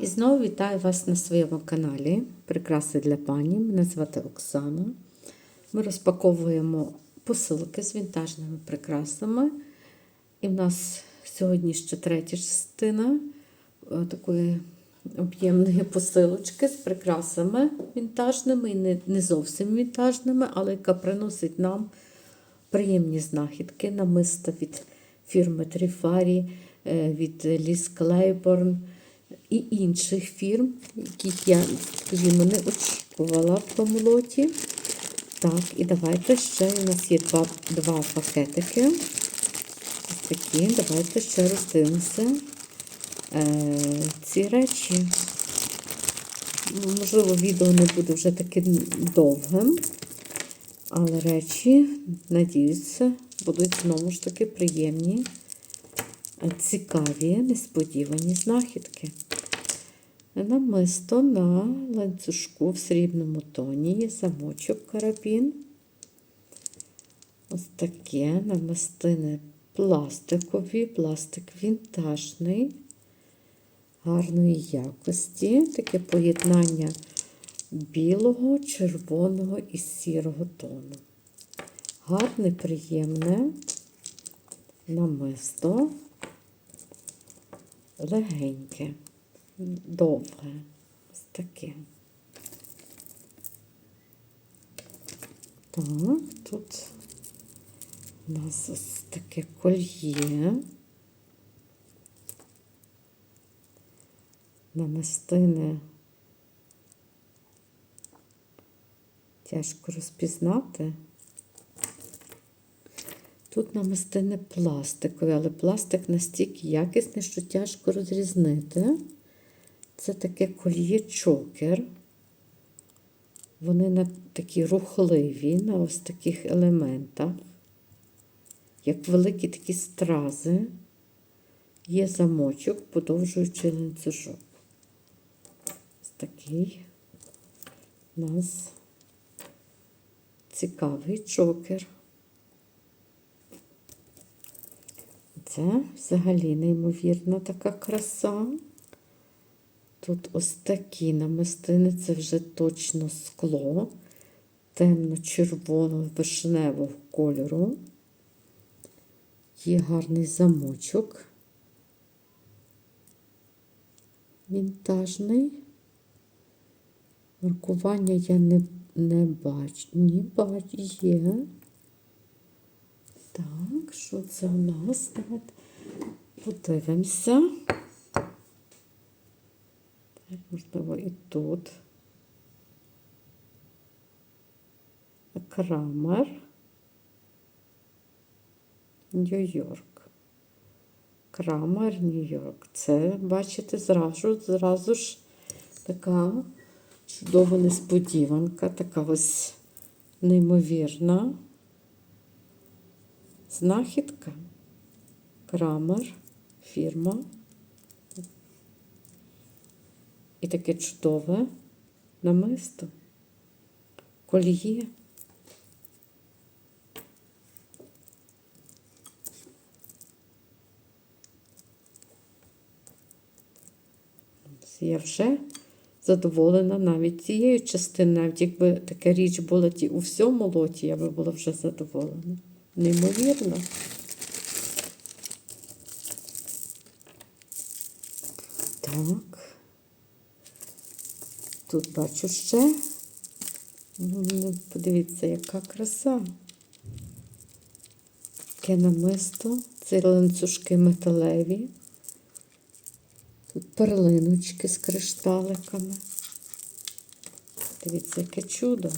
І знову вітаю вас на своєму каналі Прикраси для пані. Мене звати Оксана. Ми розпаковуємо посилки з вінтажними прикрасами. І в нас сьогодні ще третя частина е, такої об'ємної посилочки з прикрасами вінтажними і не, зовсім вінтажними, але яка приносить нам приємні знахідки, намиста від фірми Тріфарі, е, від Ліс Клейборн і інших фірм, яких я, скажімо, не очікувала в тому лоті. Так, і давайте ще у нас є два, два пакетики. Ось такі. Давайте ще роздивимося е, ці речі. Можливо, відео не буде вже таким довгим, але речі, надіюся, будуть знову ж таки приємні, цікаві, несподівані знахідки. Намисто на ланцюжку в срібному тоні є замочок карабін. Ось таке намистини пластикові, пластик вінтажний, гарної якості. Таке поєднання білого, червоного і сірого тону. Гарне, приємне намисто, легеньке довге. Ось таке. Так, тут у нас ось таке кольє. Намистини тяжко розпізнати. Тут намистини пластикові, але пластик настільки якісний, що тяжко розрізнити. Це таке кольє чокер. Вони на такі рухливі, на ось таких елементах, як великі такі стрази, є замочок, подовжуючи ланцюжок. Ось такий у нас цікавий чокер. Це взагалі неймовірна така краса. Тут ось такі намистини, це вже точно скло темно-червоного вишневого кольору. Є гарний замочок. Вінтажний. Маркування я не, не бачу. Ні, бачу, є. Так, що це у нас? Давайте подивимося. Можливо, і тут. Крамер. Нью-Йорк. Крамер, Нью-Йорк. Це, бачите, зразу, зразу ж така чудова несподіванка, така ось неймовірна. Знахідка. Крамер, фірма. І таке чудове намисто, кольє. Я вже задоволена навіть цією частиною, навіть якби така річ була у всьому лоті, я би була вже задоволена. Неймовірно. Так. Тут бачу ще. Ну, Подивіться, яка краса. Таке намисто. Це ланцюжки металеві. Тут перлиночки з кришталиками. Дивіться, яке чудо.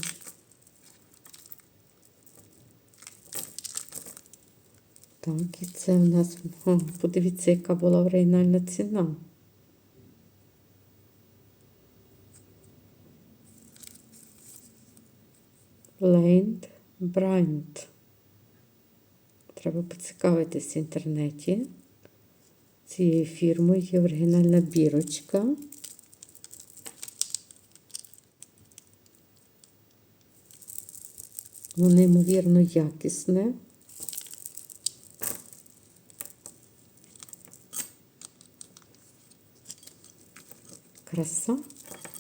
Так, і це в нас, О, подивіться, яка була оригінальна ціна. Лейнд Брайнт. Треба поцікавитись в інтернеті. Цією фірмою є оригінальна бірочка. Воно неймовірно якісне. Краса.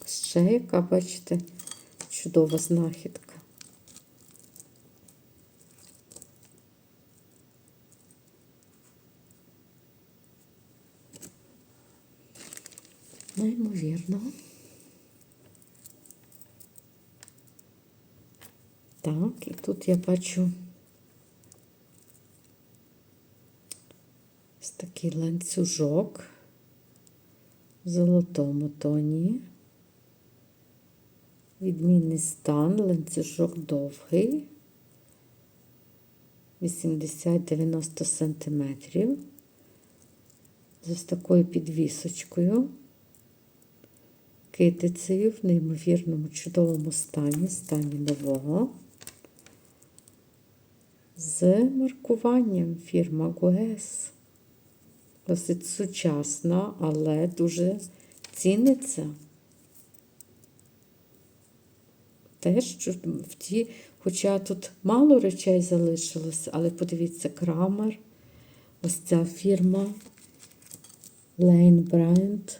Ще яка, бачите, чудова знахідка. Неймовірно. Так, і тут я бачу ось такий ланцюжок в золотому тоні. Відмінний стан, ланцюжок довгий, 80-90 сантиметрів. З ось такою підвісочкою, китицею в неймовірному чудовому стані, стані нового. З маркуванням фірма Гуес. Досить сучасна, але дуже ціниться. Теж в ті, хоча тут мало речей залишилось, але подивіться, крамер, ось ця фірма Lane Brand.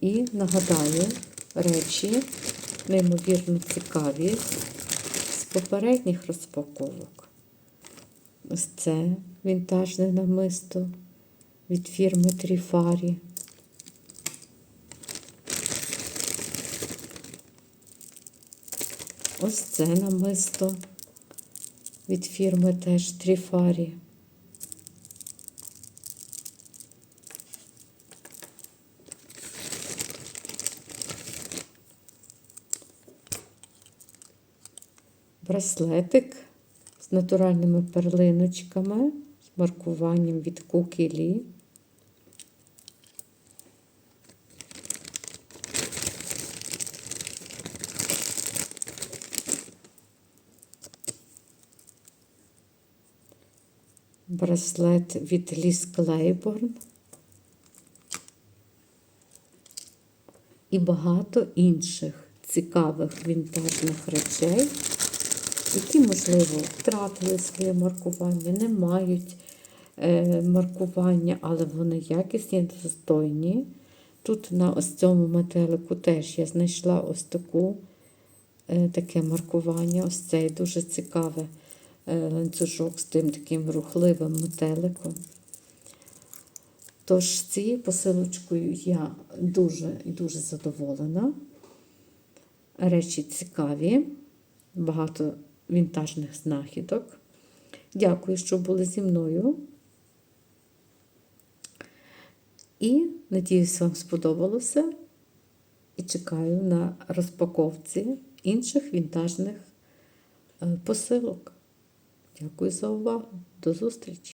І нагадаю, речі неймовірно цікаві з попередніх розпаковок. Ось це вінтажне намисто від фірми Тріфарі. Ось це намисто від фірми теж Тріфарі. Браслетик з натуральними перлиночками, маркуванням від Кукілі. Браслет від Ліс Клейборн. І багато інших цікавих вінтажних речей, які, можливо, втратили своє маркування, не мають е, маркування, але вони якісні, достойні. Тут на ось цьому метелику теж я знайшла ось таку, е, таке маркування. Ось цей дуже цікаве е, ланцюжок з тим таким рухливим метеликом. Тож цією посилочкою я дуже і дуже задоволена. Речі цікаві, багато вінтажних знахідок. Дякую, що були зі мною. І надіюсь, вам сподобалося. І чекаю на розпаковці інших вінтажних посилок. Дякую за увагу. До зустрічі!